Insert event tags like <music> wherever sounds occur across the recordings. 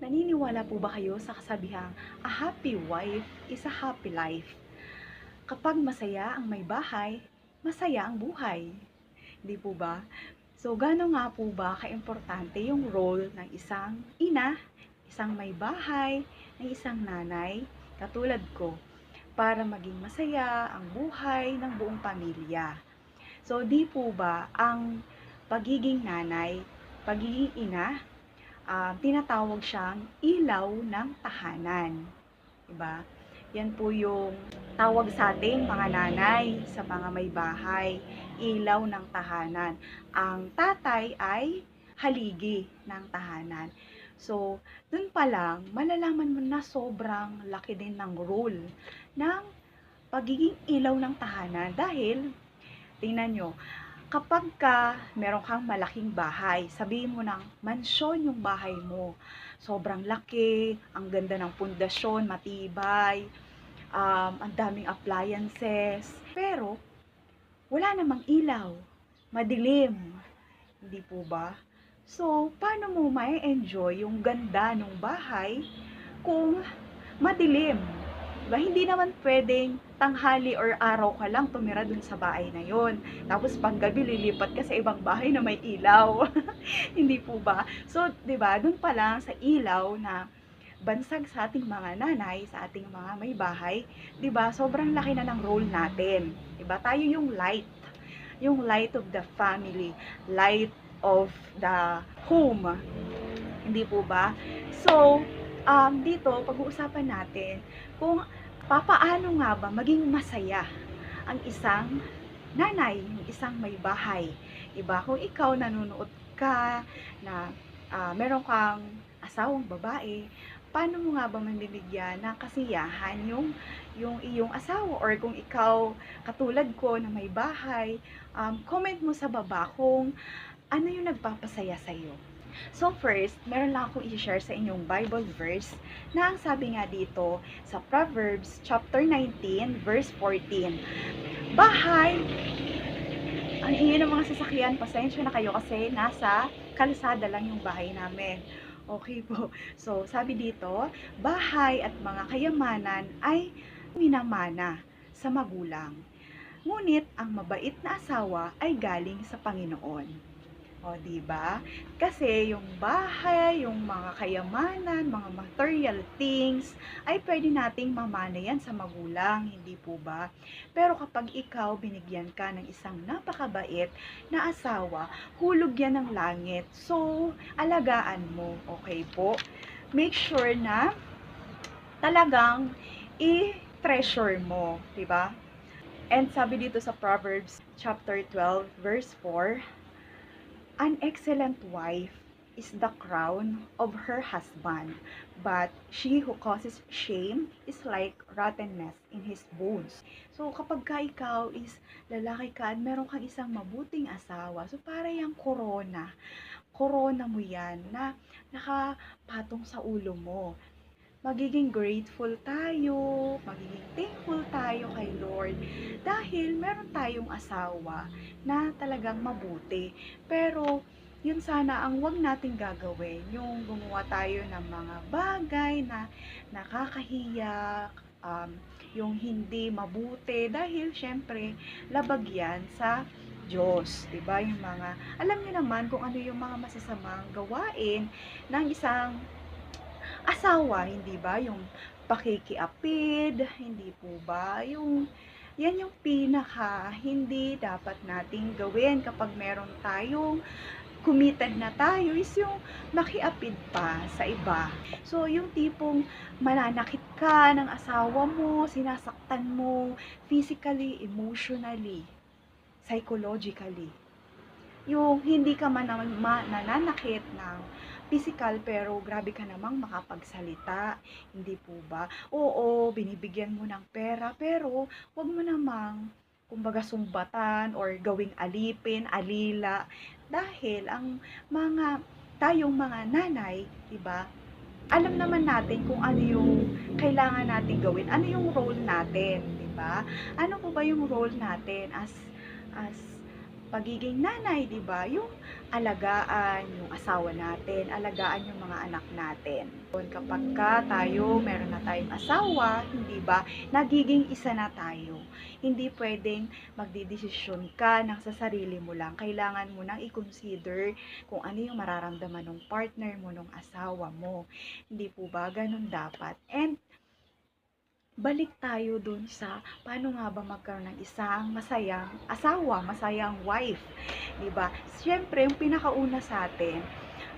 Naniniwala po ba kayo sa kasabihang, a happy wife is a happy life? Kapag masaya ang may bahay, masaya ang buhay. Hindi po ba? So, gano'n nga po ba kaimportante yung role ng isang ina, isang may bahay, ng isang nanay, katulad ko, para maging masaya ang buhay ng buong pamilya. So, di po ba ang pagiging nanay, pagiging ina, ah, tinatawag siyang ilaw ng tahanan. Diba? Yan po yung tawag sa ating mga nanay sa mga may bahay, ilaw ng tahanan. Ang tatay ay haligi ng tahanan. So, dun pa lang, malalaman mo na sobrang laki din ng role ng pagiging ilaw ng tahanan dahil, tingnan nyo, kapag ka meron kang malaking bahay, sabihin mo ng mansyon yung bahay mo. Sobrang laki, ang ganda ng pundasyon, matibay, um, ang daming appliances. Pero, wala namang ilaw, madilim. Hindi po ba? So, paano mo may enjoy yung ganda ng bahay kung madilim? Diba? Hindi naman pwedeng tanghali or araw ka lang tumira dun sa bahay na yon. Tapos paggabi lilipat ka sa ibang bahay na may ilaw. <laughs> Hindi po ba? So, 'di ba? Doon pa lang sa ilaw na bansag sa ating mga nanay, sa ating mga may bahay, 'di ba? Sobrang laki na ng role natin. 'Di ba? Tayo yung light. Yung light of the family, light of the home. Hindi po ba? So, um, dito pag-uusapan natin kung papaano nga ba maging masaya ang isang nanay, isang may bahay. Diba? Kung ikaw nanonood ka na ah, meron kang asawang babae, paano mo nga ba mabibigyan ng kasiyahan yung yung iyong asawa or kung ikaw katulad ko na may bahay, um, comment mo sa baba kung ano yung nagpapasaya sa iyo. So first, meron lang akong i-share sa inyong Bible verse na ang sabi nga dito sa Proverbs chapter 19 verse 14. Bahay, ang ingay ng mga sasakyan, pasensya na kayo kasi nasa kalsada lang yung bahay namin. Okay po. So, sabi dito, bahay at mga kayamanan ay minamana sa magulang. Ngunit ang mabait na asawa ay galing sa Panginoon. O, di ba? Kasi yung bahay, yung mga kayamanan, mga material things, ay pwede nating mamana yan sa magulang, hindi po ba? Pero kapag ikaw binigyan ka ng isang napakabait na asawa, hulog yan ng langit. So, alagaan mo, okay po? Make sure na talagang i-treasure mo, di ba? And sabi dito sa Proverbs chapter 12 verse 4, An excellent wife is the crown of her husband, but she who causes shame is like rottenness in his bones. So, kapag ka ikaw is lalaki ka at meron kang isang mabuting asawa, so para yung corona, corona mo yan na nakapatong sa ulo mo. Magiging grateful tayo, magiging thankful tayo kay Lord dahil meron tayong asawa na talagang mabuti. Pero, yun sana ang wag nating gagawin, yung gumawa tayo ng mga bagay na nakakahiya, um, yung hindi mabuti, dahil syempre, labag yan sa Diyos, 'di ba? Yung mga alam niyo naman kung ano yung mga masasamang gawain ng isang asawa, hindi ba? Yung pakikiapid, hindi po ba? Yung yan yung pinaka hindi dapat nating gawin kapag meron tayong committed na tayo is yung makiapid pa sa iba. So, yung tipong mananakit ka ng asawa mo, sinasaktan mo, physically, emotionally, psychologically. Yung hindi ka man nananakit ng physical pero grabe ka namang makapagsalita. Hindi po ba? Oo, binibigyan mo ng pera pero wag mo namang kumbaga sumbatan or gawing alipin, alila. Dahil ang mga tayong mga nanay, 'di ba? Alam naman natin kung ano yung kailangan natin gawin, ano yung role natin, 'di ba? Ano po ba yung role natin as as pagiging nanay, 'di ba? Yung alagaan yung asawa natin, alagaan yung mga anak natin. Kapag ka tayo, meron na tayong asawa, hindi ba? Nagiging isa na tayo. Hindi pwedeng magdidesisyon ka ng sa sarili mo lang. Kailangan mo nang i-consider kung ano yung mararamdaman ng partner mo, ng asawa mo. Hindi po ba? Ganun dapat. And balik tayo dun sa paano nga ba magkaroon ng isang masayang asawa, masayang wife, 'di ba? Siyempre, yung pinakauna sa atin,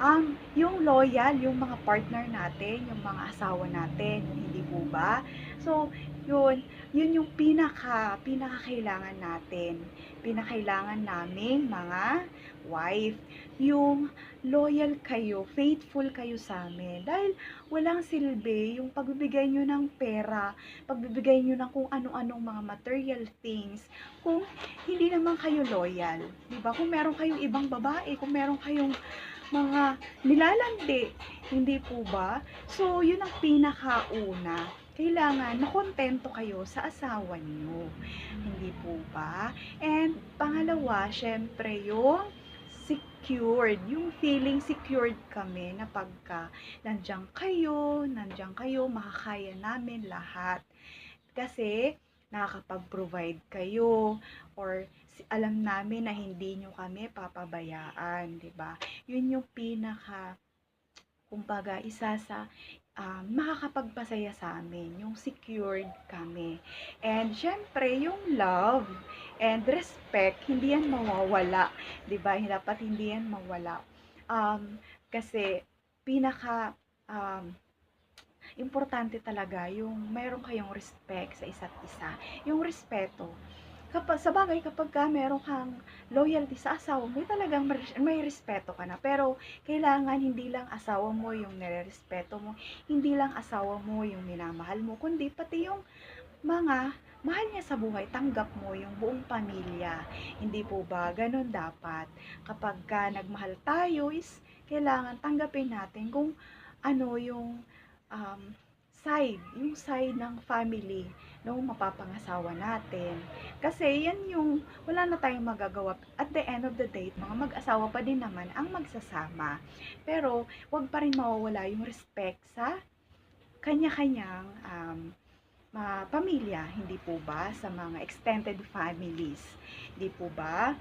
um, yung loyal, yung mga partner natin, yung mga asawa natin, hindi po ba? So, yun, yun yung pinaka, pinakakailangan natin. Pinakailangan naming mga wife. Yung loyal kayo, faithful kayo sa amin. Dahil walang silbi yung pagbibigay nyo ng pera, pagbibigay nyo ng kung ano-anong mga material things, kung hindi naman kayo loyal. Diba? Kung meron kayong ibang babae, kung meron kayong mga nilalandi, hindi po ba? So, yun ang pinakauna. Kailangan makontento kayo sa asawa niyo. Hindi po ba? And pangalawa, syempre, yung secured, yung feeling secured kami na pagka nandiyan kayo, nandiyan kayo, makakaya namin lahat. Kasi nakakapag-provide kayo or alam namin na hindi nyo kami papabayaan, 'di ba? Yun yung pinaka kumbaga isa sa um, makakapagpasaya sa amin, yung secured kami. And syempre, yung love and respect, hindi yan mawawala, ba? Dapat hindi yan mawala. Um, kasi pinaka um, importante talaga yung mayroon kayong respect sa isa't isa. Yung respeto. Kapag, sa bagay, kapag ka meron kang loyalty sa asawa mo, talagang may respeto ka na. Pero, kailangan hindi lang asawa mo yung nire-respeto mo, hindi lang asawa mo yung minamahal mo, kundi pati yung mga mahal niya sa buhay, tanggap mo yung buong pamilya. Hindi po ba? Ganon dapat. Kapag ka nagmahal tayo, is kailangan tanggapin natin kung ano yung um, side, yung side ng family ng mapapangasawa natin. Kasi yan yung wala na tayong magagawa. At the end of the day, mga mag-asawa pa din naman ang magsasama. Pero wag pa rin mawawala yung respect sa kanya-kanyang um, mga pamilya, hindi po ba? Sa mga extended families, hindi po ba?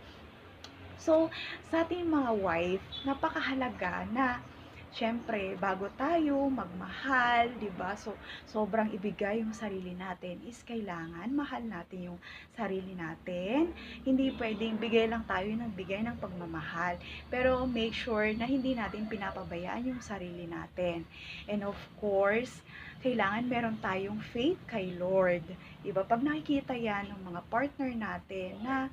So, sa ating mga wife, napakahalaga na syempre, bago tayo magmahal, 'di ba? So, sobrang ibigay yung sarili natin is kailangan mahal natin yung sarili natin. Hindi pwedeng bigay lang tayo ng bigay ng pagmamahal. Pero make sure na hindi natin pinapabayaan yung sarili natin. And of course, kailangan meron tayong faith kay Lord. 'Di? Pag nakikita 'yan ng mga partner natin na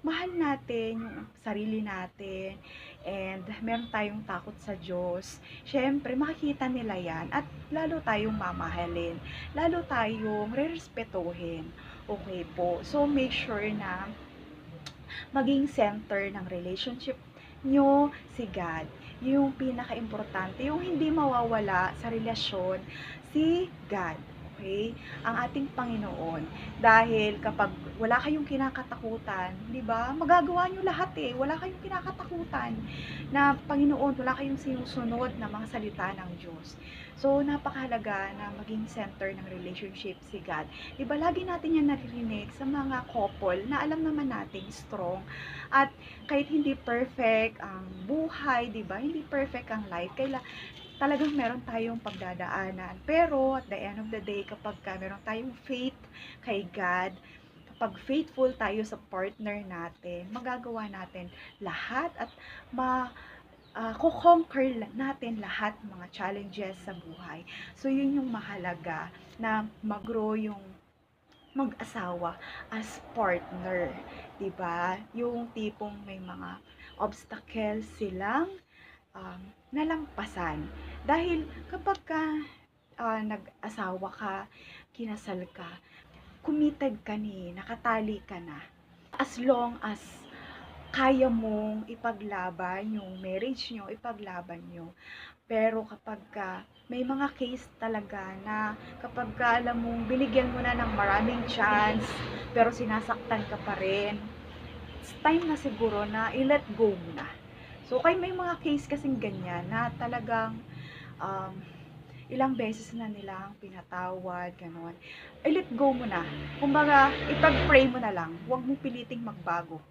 mahal natin yung sarili natin and meron tayong takot sa Diyos, syempre makikita nila yan at lalo tayong mamahalin, lalo tayong re-respetuhin. Okay po. So make sure na maging center ng relationship nyo si God. Yung pinaka-importante, yung hindi mawawala sa relasyon si God okay? Ang ating Panginoon. Dahil kapag wala kayong kinakatakutan, di ba? Magagawa nyo lahat eh. Wala kayong kinakatakutan na Panginoon, wala kayong sinusunod na mga salita ng Diyos. So, napakahalaga na maging center ng relationship si God. Di ba, lagi natin yan naririnig sa mga couple na alam naman natin strong. At kahit hindi perfect ang buhay, di ba, hindi perfect ang life, kailangan talagang meron tayong pagdadaanan. Pero at the end of the day, kapag ka meron tayong faith kay God, kapag faithful tayo sa partner natin, magagawa natin lahat at ma uh, kukonquer natin lahat mga challenges sa buhay. So, yun yung mahalaga na mag-grow yung mag-asawa as partner. 'di ba? Yung tipong may mga obstacles silang um, nalampasan. Dahil kapag ka uh, nag-asawa ka, kinasal ka, committed ka ni, nakatali ka na. As long as kaya mong ipaglaban yung marriage nyo, ipaglaban nyo. Pero kapag ka, may mga case talaga na kapag ka alam mong binigyan mo na ng maraming chance, pero sinasaktan ka pa rin, it's time na siguro na i-let go mo na. So, kay may mga case kasing ganyan na talagang um, ilang beses na nilang pinatawad, gano'n. I-let go mo na. Kumbaga, ipag-pray mo na lang. Huwag mo piliting magbago.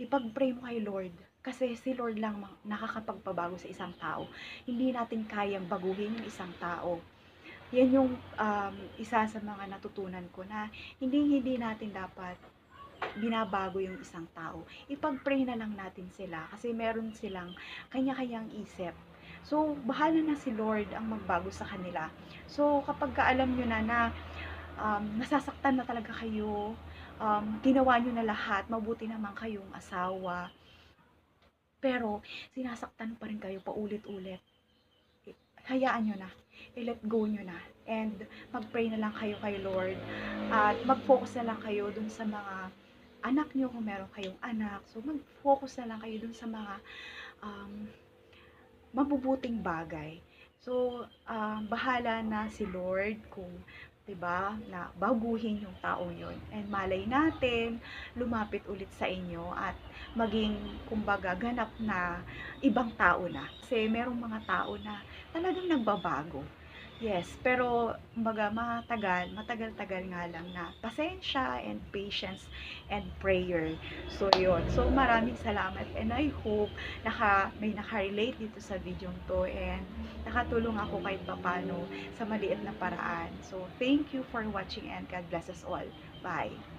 Ipag-pray mo kay Lord. Kasi si Lord lang nakakapagpabago sa isang tao. Hindi natin kayang baguhin yung isang tao. Yan yung um, isa sa mga natutunan ko na hindi hindi natin dapat binabago yung isang tao. Ipag-pray na lang natin sila kasi meron silang kanya-kanyang isip. So, bahala na si Lord ang magbago sa kanila. So, kapag ka alam nyo na na um, nasasaktan na talaga kayo, um, ginawa nyo na lahat, mabuti naman kayong asawa, pero sinasaktan pa rin kayo paulit-ulit, hayaan nyo na, i-let go nyo na, and mag-pray na lang kayo kay Lord, at mag-focus na lang kayo dun sa mga anak nyo kung meron kayong anak. So, mag-focus na lang kayo dun sa mga um, mabubuting bagay. So, um, bahala na si Lord kung 'di ba na baguhin yung tao yon and malay natin lumapit ulit sa inyo at maging kumbaga ganap na ibang tao na. Kasi merong mga tao na talagang nagbabago yes pero kumbaga matagal matagal-tagal nga lang na pasensya and patience and prayer so yon so maraming salamat and I hope naka may naka-relate dito sa video to and nakatulong ako kahit papano sa maliit na paraan. So, thank you for watching and God bless us all. Bye!